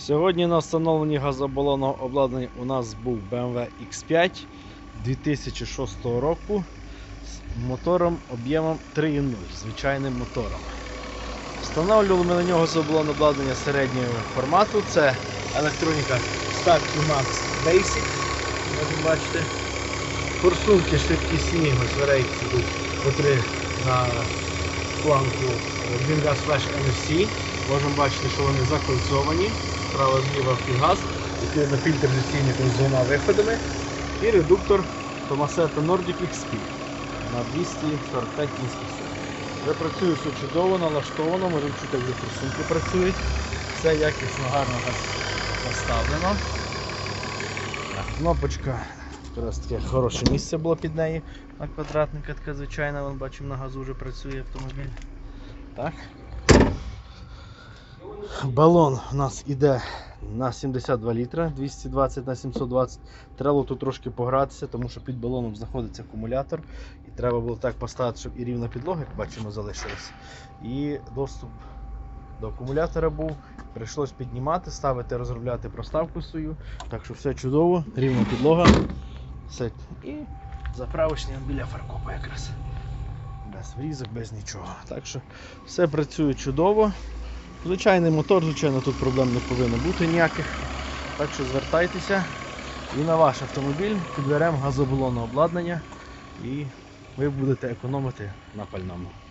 Сьогодні на встановленні газобалонного обладнання у нас був BMW X5 2006 року з мотором об'ємом 3.0, звичайним мотором. Встановлювали ми на нього газобалонне обладнання середнього формату. Це електроніка Start Max Basic. Можемо бачити. Форсунки швидкісні, ось тут по три на планку Vingas Flash NFC. Можемо бачити, що вони закольцовані. Справа зліва вхід-газ, відповідно фільтр заційник з двома виходами і редуктор Tomasetta Nordic XP на 245 кінських сил. Вже працює все чудово, налаштовано, можемо чути, як форсунки працюють. Все якісно, гарно поставлено. Кнопочка, якраз таке хороше місце було під неї на квадратника, така звичайна, бачимо на газу вже працює автомобіль. Так. Балон у нас іде на 72 літра, 220 на 720. Треба тут трошки погратися, тому що під балоном знаходиться акумулятор. І треба було так поставити, щоб і рівна підлога, як бачимо, залишилась. І доступ до акумулятора був. Прийшлось піднімати, ставити, розробляти проставку свою. Так що все чудово, рівна підлога. Все. І заправочний біля фаркопа якраз. Без врізок, без нічого. Так що все працює чудово. Звичайний мотор, звичайно, тут проблем не повинно бути ніяких. Так що звертайтеся і на ваш автомобіль підберемо газобалонне обладнання і ви будете економити на пальному.